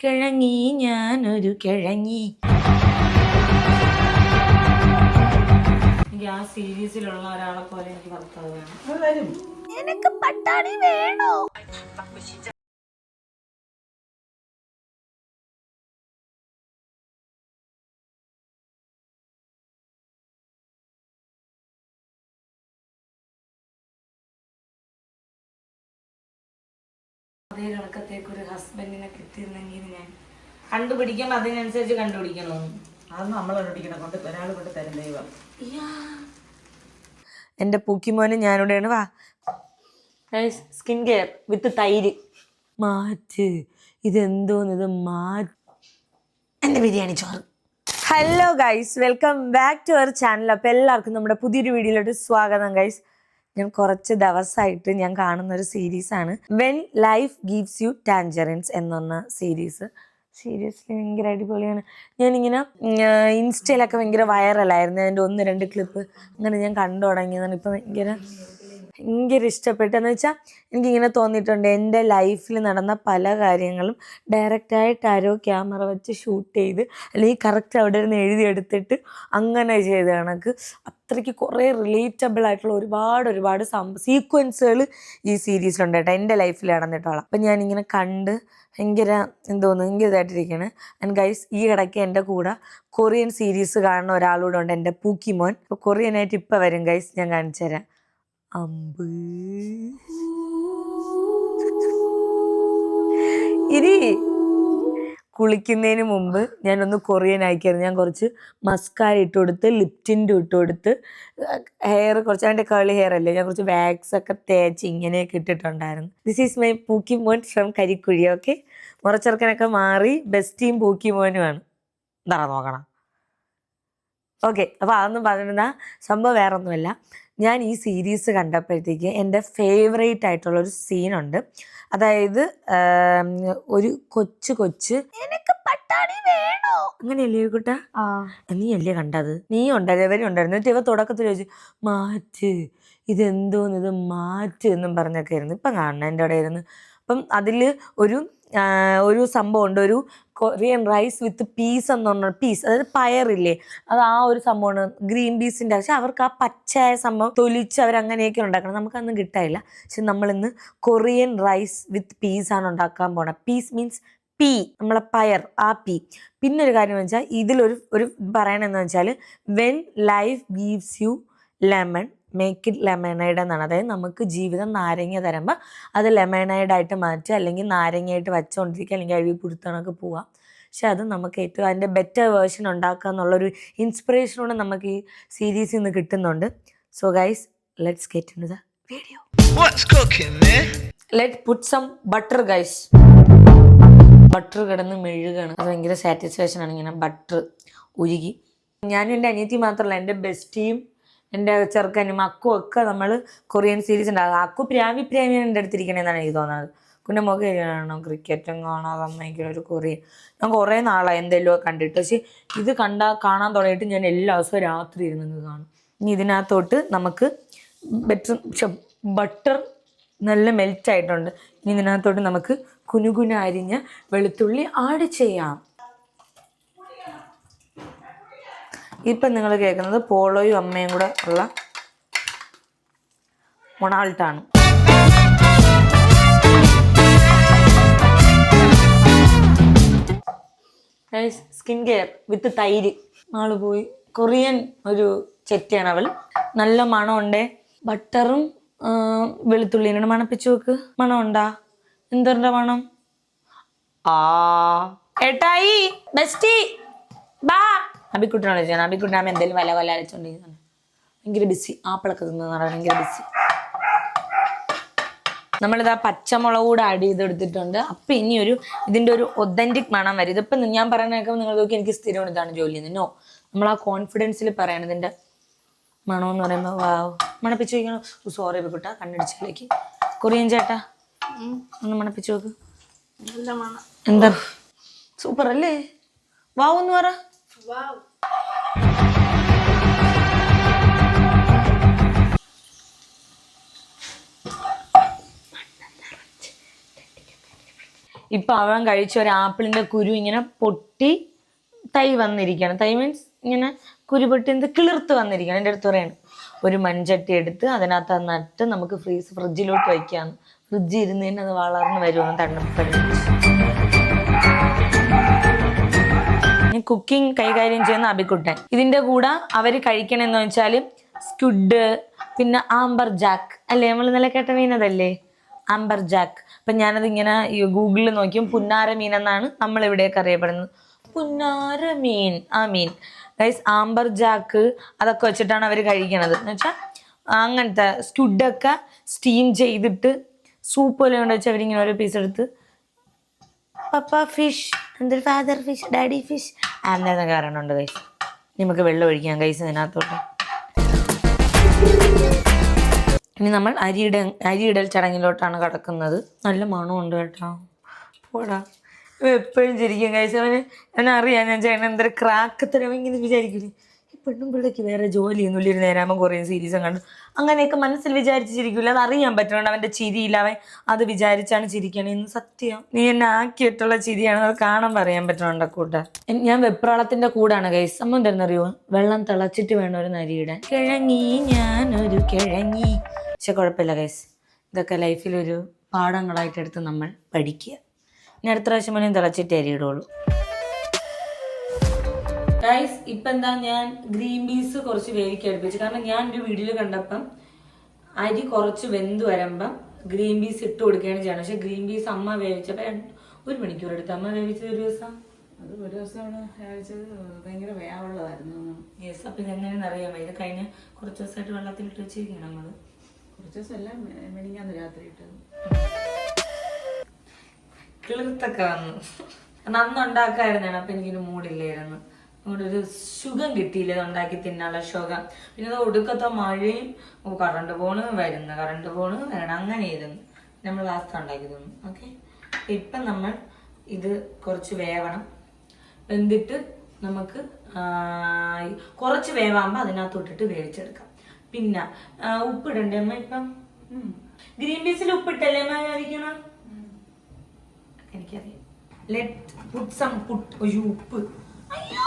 കിഴങ്ങി ഞാനൊരു കിഴങ്ങി. എനിക്ക് ആ സീരീസിലുള്ള ഒരാളെ പോലെ എനിക്ക് ഭർത്താവ് വേണം. എനിക്ക് പട്ടാണി വേണോ? അതേ ഇളക്കത്തേക്ക് ഒരു ഹസ്ബൻഡിനെ കിട്ടിയിരുന്നെങ്കിൽ ഞാൻ കണ്ടുപിടിക്കുമ്പോൾ അതിനനുസരിച്ച് കണ്ടുപിടിക്കണമെന്ന് അത് നമ്മൾ കണ്ടുപിടിക്കണം. കൊണ്ട് ഒരാൾ കൊണ്ട് തരും ദൈവം. എന്റെ പൂക്കിമോന് ഞാനിവിടെയാണ്. വാ. സ്കിൻ കെയർ വിത്ത് തൈര്. മാറ്റ്. ഇതെന്തോന്ന്? ഇത് മാറ്റ്. എന്റെ ബിരിയാണി ചോറ്. Hello guys welcome back to our channel അപ്പോൾ എല്ലാവർക്കും നമ്മുടെ പുതിയൊരു വീഡിയോയിലോട്ട് സ്വാഗതം ഗൈസ് ഞാൻ കുറച്ച് ദിവസമായിട്ട് ഞാൻ കാണുന്ന ഒരു സീരീസാണ്. When life gives you tangerines എന്ന് പറഞ്ഞ സീരീസ്. സീരിയസ്ലി ഭയങ്കര അടിപൊളിയാണ്. ഞാനിങ്ങനെ ഇൻസ്റ്റയിലൊക്കെ ഭയങ്കര വൈറലായിരുന്നു അതിന്റെ ഒന്ന് രണ്ട് ക്ലിപ്പ് അങ്ങനെ ഞാൻ കണ്ടു തുടങ്ങിയതാണ്. ഇപ്പം ഭയങ്കര ഭയങ്കര ഇഷ്ടപ്പെട്ടെന്ന് വെച്ചാൽ എനിക്കിങ്ങനെ തോന്നിയിട്ടുണ്ട്. എന്റെ ലൈഫിൽ നടന്ന പല കാര്യങ്ങളും ഡയറക്റ്റായിട്ട് ആരോ ക്യാമറ വെച്ച് ഷൂട്ട് ചെയ്ത് അല്ലെങ്കിൽ കറക്റ്റ് അവിടെ ഇരുന്ന് എഴുതിയെടുത്തിട്ട് അങ്ങനെ ചെയ്ത കണക്ക്. അത്രയ്ക്ക് കുറേ റിലേറ്റബിൾ ആയിട്ടുള്ള ഒരുപാട് ഒരുപാട് സീക്വൻസുകൾ ഈ സീരീസിലുണ്ട് കേട്ടോ. എന്റെ ലൈഫിൽ നടന്നിട്ടുള്ള. അപ്പം ഞാനിങ്ങനെ കണ്ട് ഭയങ്കര എന്തോന്നു ഭയങ്കര ഇതായിട്ടിരിക്കുകയാണ് ആൻഡ് ഗൈസ് ഈ ഇടയ്ക്ക് എന്റെ കൂടെ കൊറിയൻ സീരീസ് കാണുന്ന ഒരാളൂടെ ഉണ്ട് എന്റെ പൂക്കിമോൻ. അപ്പോൾ കൊറിയനായിട്ട് ഇപ്പം വരും ഗൈസ് ഞാൻ കാണിച്ചു തരാം അമ്പ്. ഇനി കുളിക്കുന്നതിന് മുമ്പ് ഞാനൊന്ന് കൊറിയൻ ആയിക്കായിരുന്നു. ഞാൻ കുറച്ച് മസ്കാര ഇട്ട് കൊടുത്ത് ലിപ്റ്റിന്റെ ഇട്ട് കൊടുത്ത് ഹെയർ കുറച്ച് അതിന്റെ കേളി ഹെയർ അല്ലേ ഞാൻ കുറച്ച് വാക്സ് ഒക്കെ തേച്ച് ഇങ്ങനെയൊക്കെ ഇട്ടിട്ടുണ്ടായിരുന്നു. ദിസ് ഈസ് മൈ പൂക്കി മോൻ ഫ്രം കരിക്കുഴി ഓക്കെ മുറച്ചെറുക്കനൊക്കെ മാറി ബെസ്റ്റിയും പൂക്കി മോനുമാണ്. എന്താ നോക്കണം. ഓക്കെ അപ്പോൾ അതൊന്നും പറഞ്ഞിരുന്ന സംഭവം വേറെ ഒന്നുമല്ല ഞാൻ ഈ സീരീസ് കണ്ടപ്പോഴത്തേക്ക് എന്റെ ഫേവറേറ്റ് ആയിട്ടുള്ള ഒരു സീനുണ്ട് അതായത് ഒരു കൊച്ചു കൊച്ച് എനിക്ക് പട്ടാണി വേണോ? അങ്ങനെയല്ലേ കുട്ട? നീ അല്ലേ കണ്ടത്? നീ ഉണ്ടായിരുന്നു? ഇവരും ഉണ്ടായിരുന്നു? എന്നിട്ട് ഇവ തുടക്കത്തിൽ ചോദിച്ചു മാറ്റ് ഇതെന്തോന്ന്? ഇത് മാറ്റ് എന്നും പറഞ്ഞൊക്കെ ആയിരുന്നു. ഇപ്പം കാണണം എന്റെ അവിടെ ഇരുന്ന് അപ്പം അതിൽ ഒരു ഒരു സംഭവം ഉണ്ട് ഒരു കൊറിയൻ റൈസ് വിത്ത് പീസ് എന്ന് പറഞ്ഞ പീസ് അതായത് പയറില്ലേ? അത് ആ ഒരു സംഭവമാണ്. ഗ്രീൻ പീസിന്റെ പക്ഷെ അവർക്ക് ആ പച്ചയായ സംഭവം തൊലിച്ച് അവർ അങ്ങനെയൊക്കെ ഉണ്ടാക്കണം നമുക്കതൊന്നും കിട്ടായില്ല പക്ഷെ നമ്മളിന്ന് കൊറിയൻ റൈസ് വിത്ത് പീസ് ആണ് ഉണ്ടാക്കാൻ പോണത് പീസ് മീൻസ് പീ നമ്മളെ പയർ ആ പീ പിന്നെ ഒരു കാര്യം വെച്ചാൽ ഇതിലൊരു ഒരു പറയണെന്ന് വെച്ചാൽ when life gives you lemon make it lemonade എന്നാണ്. അതായത് നമുക്ക് ജീവിതം നാരങ്ങ തരുമ്പോൾ അത് ലെമണൈഡായിട്ട് മാറ്റുക അല്ലെങ്കിൽ നാരങ്ങയായിട്ട് വെച്ചുകൊണ്ടിരിക്കുക അല്ലെങ്കിൽ അഴുകി പുടുത്തണൊക്കെ പോവാം പക്ഷെ അത് നമുക്ക് ഏറ്റവും അതിന്റെ ബെറ്റർ വേർഷൻ ഉണ്ടാക്കുക എന്നുള്ളൊരു ഇൻസ്പിറേഷനോടെ നമുക്ക് ഈ സീരീസിൽ നിന്ന് കിട്ടുന്നുണ്ട്. So guys let's get in the video let put some butter guys butter കിടന്ന് മെഴുകാണ്. അത് ഭയങ്കര സാറ്റിസ്ഫാക്ഷൻ ആണ് ഇങ്ങനെ ബട്ടർ ഉരുകി. ഞാനും എന്റെ അനിയത്തി മാത്രമല്ല എന്റെ ബെസ്റ്റിയും എന്റെ ചെറുക്കനും അക്കും ഒക്കെ നമ്മൾ കൊറിയൻ സീരീസ് ഉണ്ടാകും അക്കു പ്രാവി പ്രേമിയാണ് എന്റെ അടുത്തിരിക്കണേന്നാണ് എനിക്ക് തോന്നുന്നത്. കുഞ്ഞെ മുഖം കാണണം ക്രിക്കറ്റും കാണാതെ അമ്മയ്ക്കും ഒരു കൊറിയൻ. ഞാൻ കുറേ നാളായി എന്തെല്ലോ കണ്ടിട്ട്. പക്ഷെ ഇത് കണ്ടാ കാണാൻ തുടങ്ങിയിട്ട് ഞാൻ എല്ലാ ദിവസവും രാത്രി ഇരുന്ന് കാണും. ഇനി ഇതിനകത്തോട്ട് നമുക്ക് ബെറ്റർ ബട്ടർ നല്ല മെൽറ്റ് ആയിട്ടുണ്ട്. ഇനി ഇതിനകത്തോട്ട് നമുക്ക് കുനുകുന അരിഞ്ഞ വെളുത്തുള്ളി ആഡ് ചെയ്യാം. ഇപ്പം നിങ്ങൾ കേൾക്കുന്നത് പോളോയും അമ്മയും കൂടെ ഉള്ള മൊണാൾട്ടാണ് സ്കിൻ കെയർ വിത്ത് തൈര്. ആൾ പോയി. കൊറിയൻ ഒരു ചെറ്റിയാണ് അവൾ. നല്ല മണമുണ്ടേ. ബട്ടറും വെളുത്തുള്ളിനോട് മണപ്പിച്ചു നോക്ക്. മണമുണ്ടാ? എന്തോ മണം? ആ. ഏട്ടായി ബെസ്റ്റി ബാ. അബിക്കുട്ടിനോട് ചോദിച്ചാൽ അബിക്കുട്ടനാമ എന്തെങ്കിലും വില വല അരച്ചോണ്ടിരിക്കുന്നു? ഭയങ്കര ബിസി ആപ്പിളൊക്കെ തിന്നു ഭയങ്കര ബിസി നമ്മളിത് ആ പച്ചമുളക് കൂടെ ആഡ് ചെയ്തെടുത്തിട്ടുണ്ട്. അപ്പം ഇനി ഒരു ഇതിന്റെ ഒരു ഒതന്റിക് മണം വരും. ഇതിപ്പം ഞാൻ പറയുന്നതൊക്കെ നിങ്ങൾ നോക്കി എനിക്ക് സ്ഥിരം ഇതാണ് ജോലി ചെയ്യുന്നത്. നോ നമ്മൾ ആ കോൺഫിഡൻസിൽ പറയണം ഇതിന്റെ മണം എന്ന് പറയുമ്പോൾ വാവ്. മണപ്പിച്ച് വയ്ക്കണം സോറി ബിക്കുട്ട കണ്ണടിച്ചിലേക്ക് കൊറിയൻ ചേട്ടാ ഒന്ന് മണപ്പിച്ച് നോക്ക്. എന്താ? സൂപ്പർ അല്ലേ വാവെന്ന് എന്ന് പറ ഇപ്പൊ അവൻ കഴിച്ച ഒരു ആപ്പിളിന്റെ കുരു ഇങ്ങനെ പൊട്ടി തൈ വന്നിരിക്കുകയാണ്. തൈ മീൻസ് ഇങ്ങനെ കുരു പൊട്ടി എന്ത് കിളിർത്ത് വന്നിരിക്കുകയാണ്. എന്റെ അടുത്ത് പറയാണ് ഒരു മൺചട്ടി എടുത്ത് അതിനകത്ത് അത് നട്ട് നമുക്ക് ഫ്രീസ് ഫ്രിഡ്ജിലോട്ട് വയ്ക്കാന്ന് ഇരുന്ന് ഇരുന്നതിന് അത് വളർന്ന് വരുമെന്ന് തണ്ണപ്പടി കുക്കിംഗ് കൈകാര്യം ചെയ്യുന്ന അബിക്കുട്ടൻ ഇതിന്റെ കൂടെ അവർ കഴിക്കണമെന്ന് വെച്ചാൽ സ്ക്വിഡ് പിന്നെ ആംബർ ജാക്ക് അല്ലേ? നമ്മൾ ഇന്നലെ കേട്ട മീനതല്ലേ ആംബർ ജാക്ക് അപ്പം ഞാനത് ഇങ്ങനെ ഗൂഗിളിൽ നോക്കിയും പുന്നാര മീൻ എന്നാണ് നമ്മൾ ഇവിടെയൊക്കെ അറിയപ്പെടുന്നത്. പുന്നാര മീൻ ആ മീൻ. ഗൈസ് ആംബർ ജാക്ക് അതൊക്കെ വെച്ചിട്ടാണ് അവർ കഴിക്കണത്. എന്ന് വെച്ചാൽ അങ്ങനത്തെ സ്ക്വിഡൊക്കെ സ്റ്റീം ചെയ്തിട്ട് സൂപ്പ് പോലെ കൊണ്ട് വെച്ച് അവരിങ്ങനെ ഓരോ പീസ് എടുത്ത് പപ്പ ഫിഷ് എന്തൊരു ഫാദർ ഫിഷ് ഡാഡി ഫിഷ് അങ്ങനെ കാരണമുണ്ട് കൈസ് നമുക്ക് വെള്ളം ഒഴിക്കാം കൈസ് ഇതിനകത്തോട്ട്. ഇനി നമ്മൾ അരിയിട അരിയിടൽ ചടങ്ങിലോട്ടാണ് കടക്കുന്നത്. നല്ല മണമുണ്ട് കേട്ടോ. പോടാ. എപ്പോഴും ചിരിക്കും കൈസ് എന്നെ അറിയാം ഞാൻ ചേട്ടൻ എന്തൊരു ക്രാക്ക് തരം ഇങ്ങനെ വിചാരിക്കില്ലേ ഈ പെണ്ണും പിള്ളേക്ക് വേറെ ജോലിയൊന്നുമില്ല ഒരു നേരാമ കുറേ സീരീസും കണ്ടു. അങ്ങനെയൊക്കെ മനസ്സിൽ വിചാരിച്ച് ചിരിക്കില്ല അത് അറിയാൻ പറ്റുന്നുണ്ട് അവന്റെ ചിരിയില്ല. അവൻ അത് വിചാരിച്ചാണ് ചിരിക്കണേന്ന് സത്യം. നീ എന്നെ ആക്കിയിട്ടുള്ള ചിരിയാണ്. അത് കാണാൻ പറയാൻ പറ്റുന്നുണ്ട് കൂട്ട ഞാൻ വെപ്രാളത്തിന്റെ കൂടാണ് കൈസ് അമ്മ എന്താണെന്നറിയോ വെള്ളം തിളച്ചിട്ട് വേണം ഒരു നരിയിടാൻ കിഴങ്ങി ഞാനൊരു കിഴങ്ങി. പക്ഷെ കുഴപ്പമില്ല കൈസ് ഇതൊക്കെ ലൈഫിലൊരു പാഠങ്ങളായിട്ടെടുത്ത് നമ്മൾ പഠിക്കുക. ഇനി അടുത്ത പ്രാവശ്യം മുന്നേ തിളച്ചിട്ട് അരിയിടുള്ളൂ ഗൈസ് ഇപ്പൊ എന്താ ഞാൻ ഗ്രീൻ പീസ് കുറച്ച് വേവിക്ക് അടുപ്പിച്ചു. കാരണം ഞാൻ ഒരു വീഡിയോ കണ്ടപ്പം അരി കുറച്ച് വെന്ത് വരുമ്പം ഗ്രീൻ പീസ് ഇട്ട് കൊടുക്കുകയാണ് ചെയ്യണം പക്ഷെ ഗ്രീൻ പീസ് അമ്മ വേവിച്ചപ്പോ ഒരു മണിക്കൂർ എടുത്ത്. അമ്മ വേവിച്ചത് ഒരു ദിവസം? അത് ഒരു ദിവസമാണ് കഴിച്ചത് ഭയങ്കര വേവുള്ളതായിരുന്നു. യെസ് അപ്പൊ ഇതെങ്ങനെയാണെന്ന് അറിയാൻ ഇത് കഴിഞ്ഞ കുറച്ച് ദിവസമായിട്ട് വെള്ളത്തിൽ ഇട്ട് വെച്ചിരിക്കണം നമ്മൾ. കുറച്ച് ദിവസം എല്ലാം മെനിങ്ങാന്ന് രാത്രി ഇട്ടത്. കിളിർത്തൊക്കെ വന്നു അന്ന് ഉണ്ടാക്കായിരുന്നാണ് അപ്പൊ എനിക്കൊരു മൂടില്ലായിരുന്നു ഒരു സുഖം കിട്ടിയില്ല. ഉണ്ടാക്കി തിന്നാനുള്ള സുഖം പിന്നെ അത് ഒടുക്കത്തെ മഴയും ഓ കറണ്ട് പോണ് വരുന്നു. കറണ്ട് പോണ് വരണം അങ്ങനെ ഇരുന്നു നമ്മൾ ലാസ്റ്റ് ഉണ്ടാക്കി തന്നു. ഓക്കെ ഇപ്പം നമ്മൾ ഇത് കുറച്ച് വേവണം. വെന്തിട്ട് നമുക്ക് കുറച്ച് വേവാകുമ്പോൾ അതിനകത്തോട്ടിട്ട് വേവിച്ചെടുക്കാം. പിന്നെ ഉപ്പിടണ്ടേ അമ്മ ഇപ്പം? ഗ്രീൻ പീസിൽ ഉപ്പിട്ടല്ലേ അമ്മ കഴിക്കണം എനിക്കറിയാം. ലെറ്റ് പുട്ട് സം പുട്ട് ഒരു ഉപ്പ്. അയ്യോ.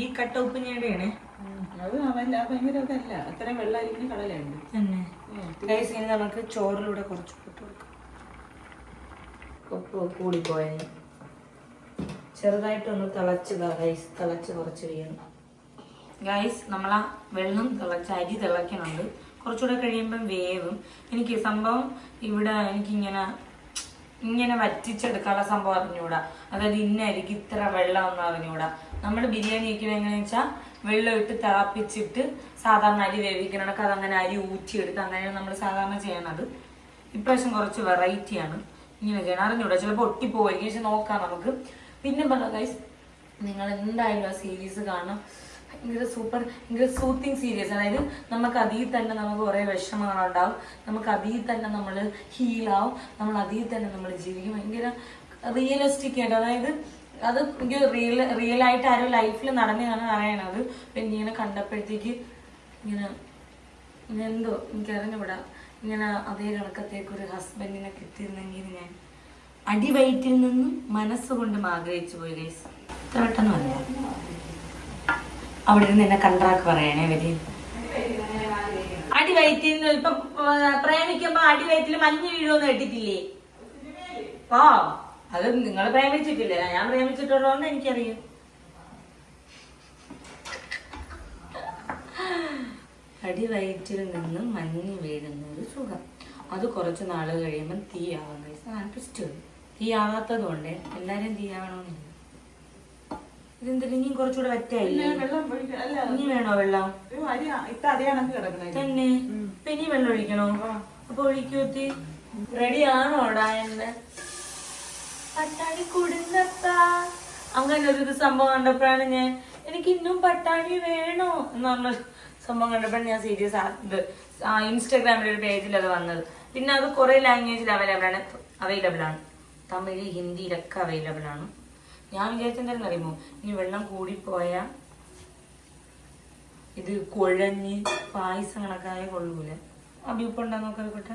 ഈ കട്ട ഉപ്പ് ഞേടെയാണേ അത് അവല്ല ഭയങ്കര അതല്ല അത്രയും വെള്ളമായിരിക്കും കടലുണ്ട് തന്നെ. ഗൈസ് ഇനി നമുക്ക് ചോറിലൂടെ കുറച്ച് ഉപ്പിട്ട് കൊടുക്കാം. ഉപ്പ് കൂടിപ്പോയത് ചെറുതായിട്ടൊന്ന് തിളച്ച് ഗൈസ് തിളച്ച് കുറച്ച് വീണു ഗൈസ് നമ്മളാ വെള്ളം തിളച്ച് അരി തിളയ്ക്കുന്നുണ്ട് കുറച്ചുകൂടെ കഴിയുമ്പം വേവും. എനിക്ക് സംഭവം ഇവിടെ എനിക്കിങ്ങനെ ഇങ്ങനെ വറ്റിച്ചെടുക്കാനുള്ള സംഭവം അറിഞ്ഞുകൂടാ അതായത് ഇന്ന അരിക്ക് ഇത്ര വെള്ളം ഒന്നും അറിഞ്ഞുകൂടാ നമ്മൾ ബിരിയാണി വയ്ക്കുന്നത് എങ്ങനെയാണെന്ന് വെച്ചാൽ വെള്ളം ഇട്ട് തിളപ്പിച്ചിട്ട് സാധാരണ അരി വേവിക്കണക്ക് അതങ്ങനെ അരി ഊറ്റിയെടുത്ത് അങ്ങനെയാണ് നമ്മൾ സാധാരണ ചെയ്യണത് ഇപ്രാവശ്യം കുറച്ച് വെറൈറ്റിയാണ് ഇങ്ങനെ ചെയ്യണം. അറിഞ്ഞൂടാ. ചിലപ്പോൾ ഒട്ടിപ്പോയിരിക്കും പക്ഷെ നോക്കാം നമുക്ക്. പിന്നെ പറഞ്ഞ നിങ്ങൾ എന്തായാലും ആ സീരീസ് കാണണം. ഭയങ്കര സൂപ്പർ ഭയങ്കര സൂത്തിങ് സീരിയസ് അതായത് നമുക്ക് അതിൽ തന്നെ നമുക്ക് കുറേ വിഷമങ്ങളുണ്ടാവും നമുക്ക് അതിൽ തന്നെ നമ്മൾ ഹീലാവും നമ്മൾ അതിൽ തന്നെ നമ്മൾ ജീവിക്കും. ഭയങ്കര റിയലിസ്റ്റിക് ആയിട്ട്. അതായത് അത് എനിക്ക് റിയൽ റിയൽ ആയിട്ട് ആരും ലൈഫിൽ നടന്നതാണ് അറിയണത് പിന്നെ ഇങ്ങനെ കണ്ടപ്പോഴത്തേക്ക് ഇങ്ങനെ എന്തോ എനിക്ക് അറിഞ്ഞൂടാ ഇങ്ങനെ അതേ കണക്കത്തേക്ക് ഒരു ഹസ്ബൻഡിനെ കിട്ടിയിരുന്നെങ്കിൽ ഞാൻ അടിവയറ്റിൽ നിന്നും മനസ്സുകൊണ്ടും ആഗ്രഹിച്ചു പോയി ഗൈസ് ഇത്ര പെട്ടെന്ന് വന്നു? അവിടെ നിന്ന് എന്നെ കണ്ട്രാക്ക് പറയണേ വലിയ അടിവയറ്റിൽ നിന്ന് ഇപ്പൊ പ്രേമിക്കുമ്പോ അടിവയറ്റിൽ മഞ്ഞ് വീഴുമെന്ന് കേട്ടിട്ടില്ലേ? ആ അത് നിങ്ങൾ പ്രേമിച്ചിട്ടില്ലേ? ഞാൻ പ്രേമിച്ചിട്ടുള്ളതുകൊണ്ട് എനിക്കറിയാം. അടിവയറ്റിൽ നിന്നും മഞ്ഞ് വീഴുന്ന ഒരു സുഖം. അത് കുറച്ച് നാൾ കഴിയുമ്പോൾ തീയാവുന്ന കഴിച്ചാൽ ട്വിസ്റ്റ് വരും. തീയാവാത്തത് കൊണ്ട് എല്ലാവരും തീയാവണമെന്നില്ല ഇതെന്തിനും ഇനിയും കുറച്ചുകൂടെ വറ്റായില്ലേ ഇനി വേണോ വെള്ളം? തന്നെ? ഇപ്പൊ ഇനി വെള്ളം ഒഴിക്കണോ? അപ്പൊ ഒഴിക്കൂത്തി റെഡി ആണോടാ എന്നെ? പട്ടാണി കൊടുങ്ങത്ത. അങ്ങനെ ഒരു സംഭവം കണ്ടപ്പോഴാണ് ഞാൻ എനിക്ക് ഇന്നും പട്ടാണി വേണോ എന്ന് പറഞ്ഞ സംഭവം കണ്ടപ്പോഴാണ് ഞാൻ സീരിയസ് ഇത് ഇൻസ്റ്റാഗ്രാമിലെ ഒരു പേജിൽ അത് വന്നത്. പിന്നെ അത് കുറെ ലാംഗ്വേജിൽ അവൈലബിൾ ആണ്. അവൈലബിൾ ആണ്. തമിഴ് ഹിന്ദിയിലൊക്കെ അവൈലബിൾ ആണ്. ഞാൻ വിചാരിച്ചെന്തായിരുന്നു അറിയുമോ ഇനി വെള്ളം കൂടിപ്പോയ ഇത് കുഴഞ്ഞ് പായസം കണക്കായ കൊള്ളൂല അബി ഉപ്പുണ്ടാ കേട്ട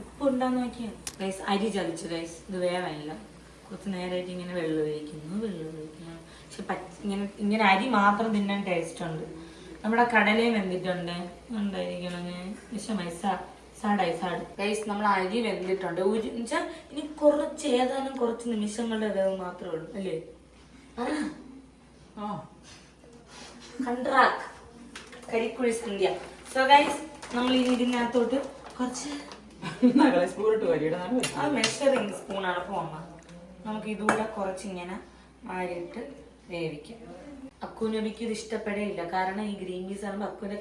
ഉപ്പുണ്ടാന്ന് നോക്കിയ. ഗൈസ് അരി ചതിച്ചു ഗൈസ് ഇത് വേവല്ല കുറച്ച് നേരമായിട്ട് ഇങ്ങനെ വെള്ളം ഉപയോഗിക്കുന്നു വെള്ളം ഉപയോഗിക്കുന്നു പക്ഷെ ഇങ്ങനെ ഇങ്ങനെ അരി മാത്രം തിന്നാൻ ടേസ്റ്റ് ഉണ്ട്. നമ്മുടെ കടലയും വെന്തിട്ടുണ്ട്. എന്തായിരിക്കണം വിഷമായി സാഡായി സാഡ്. ഗൈസ് നമ്മൾ അരി വെന്തിട്ടുണ്ട്. ഒരു എന്നുവെച്ചാൽ ഇനി കുറച്ച് ഏതാനും കുറച്ച് നിമിഷങ്ങളുടെ വേവ് മാത്രമേ ഉള്ളൂ അല്ലേ? കണ്ട്രാക്ക് കരിക്കുഴി സന്ധ്യ. സോ ഗൈസ് നമ്മൾ ഇനി ഇതിനകത്തോട്ട് കുറച്ച് ആ മെഷറിങ് സ്പൂണാണ് പോമ്മ നമുക്ക് ഇതുകൂടെ കുറച്ചിങ്ങനെ മാരിയിട്ട് വേവിക്കാം. അക്കുനബിക്ക് ഇത് ഇഷ്ടപ്പെടേയില്ല. കാരണം ഈ ഗ്രീൻ പീസ് ആകുമ്പോൾ അക്കുനെ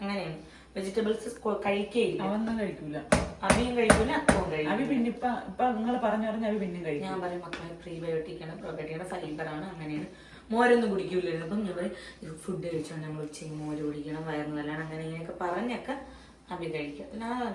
അങ്ങനെയാണ്. വെജിറ്റബിൾസ് കഴിക്കേയില്ല. അവന്നും കഴിക്കൂല. അവയും കഴിക്കൂല അക്കവും അവി അവ പിന്നെ ഇപ്പൊ ഇപ്പൊ നിങ്ങൾ പറഞ്ഞു പറഞ്ഞ അവി പിന്നെയും കഴിക്കും. ഞാൻ പറയും മക്കളെ പ്രീബയോട്ടിക് ആണ് പ്രോബയോട്ടിക് ആണ് ഫൈബർ ആണ് അങ്ങനെയാണ്. മോരൊന്നും കുടിക്കൂലായിരുന്നു അപ്പം ഞാൻ പറയും ഫുഡ് കഴിച്ചോണ്ട് നമ്മൾ ഉച്ചയ്ക്ക് മോര് കുടിക്കണം വയറുന്നതല്ലാണ് അങ്ങനെ ഇങ്ങനെയൊക്കെ പറഞ്ഞൊക്കെ അവ കഴിക്കും. പിന്നെ